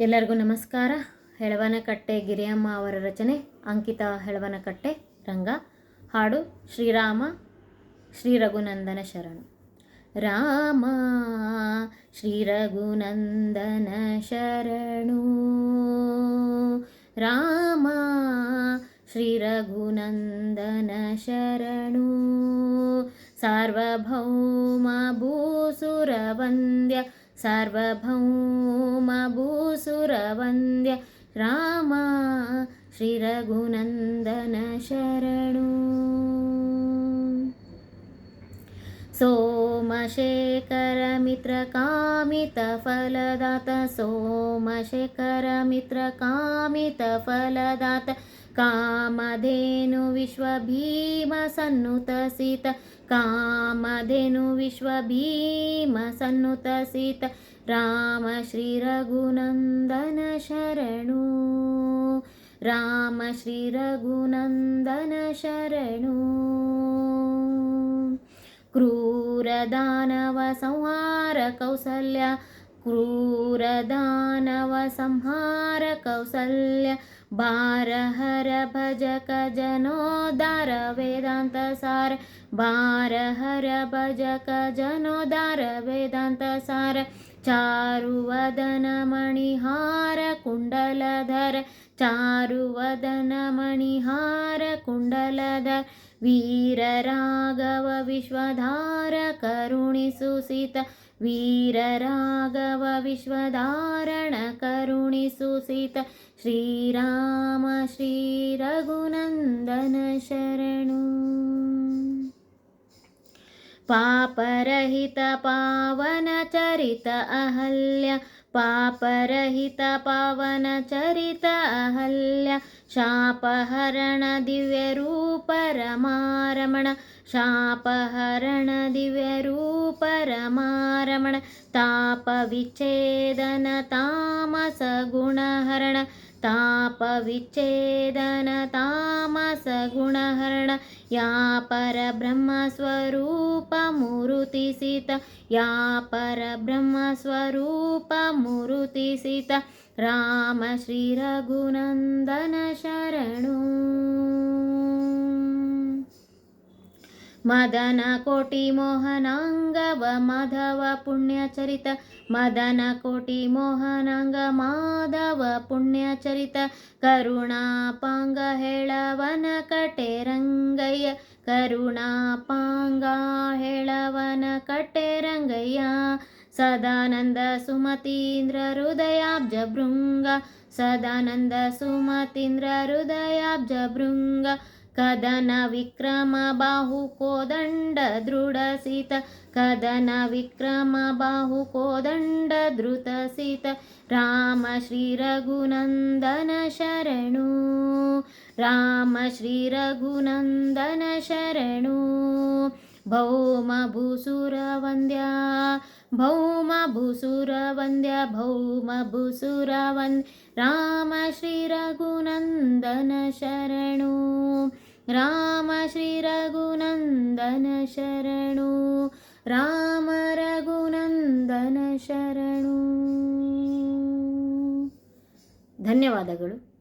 ಎಲ್ಲರಿಗೂ ನಮಸ್ಕಾರ. ಹೆಳವನಕಟ್ಟೆ ಗಿರಿಯಮ್ಮ ಅವರ ರಚನೆ, ಅಂಕಿತ ಹೆಳವನಕಟ್ಟೆ, ರಂಗ, ಹಾಡು, ಶ್ರೀರಾಮ ಶ್ರೀ ರಘುನಂದನ ಶರಣು. ರಾಮ ಶ್ರೀ ರಘುನಂದನ ಶರಣು. ರಾಮ ಶ್ರೀ ರಘುನಂದನ ಶರಣು. ಸಾರ್ವಭೌಮ ಭೂಸುರವಂದ್ಯ सार्वभौमभूसुरवन्द्य राम श्रीरघुनन्दन शरणु सोमशेखरमित्रकामितफलदात सोमशेखरमित्रकामितफलदात कामधेनु विश्वभीमसन्नुतसीत कामधेनु विश्वभीमसन्नुतसीत राम श्रीरघुनन्दन शरणु। राम श्रीरघुनन्दन शरणु। क्रूरदानवसंहार कौसल्य क्रूरदानवसंहार कौसल्य बारहर भजक जनोदार वेदान्तसार बारहर भजक जनोदार वेदान्तसार चारुवदनमणिहार कुण्डलधर चारुवदनमणिहार कुण्डलधर वीरराघव विश्वधार करुणिसुसित वीरराघव विश्वधारण करुणिसुसित श्रीराम श्रीरघुनन्दन शरणु पापरहित पावनचरित अहल्य पापरहित पावनचरित अहल्य शापहरण दिव्यरूप रमारमण शापहरण दिव्यरूप रमारमण तापविच्छेदन तामसगुणहरण तापविच्छेदन तामसगुणहरण या परब्रह्मस्वरूपमुरुतिसित या परब्रह्मस्वरूपमुरुतिसित राम श्रीरघुनन्दनशरणो मदन कोटिमोहनाङ्गव माधव पुण्यचरित मदन कोटिमोहनाङ्ग माधव पुण्यचरित करुणापाङ्ग हेळवन कटेरङ्गय्य करुणापाङ्गा हेळवन कटेरङ्गय्य सदानन्दसुमतीन्द्रहृदयाब्जभृङ्ग। सदानन्दसुमतीन्द्रहृदयाब्जभृङ्ग। कदन विक्रम बाहु कोदण्ड दृढसित कदन विक्रम बाहु कोदण्ड धृतसित राम श्रीरघुनन्दन शरणु राम श्रीरघुनन्दन शरणु ಭೌಮ ಭೂಸುರ ವಂದ್ಯ. ಭೌಮ ಭೂಸುರ ವಂದ್ಯ, ಭೌಮ ಭೂಸುರ ವಂದ್ಯ. ರಾಮ ಶ್ರೀ ರಘುನಂದನ ಶರಣು. ರಾಮ ಶ್ರೀ ರಘುನಂದನ ಶರಣು. ರಾಮ ರಘುನಂದನ ಶರಣು. ಧನ್ಯವಾದಗಳು.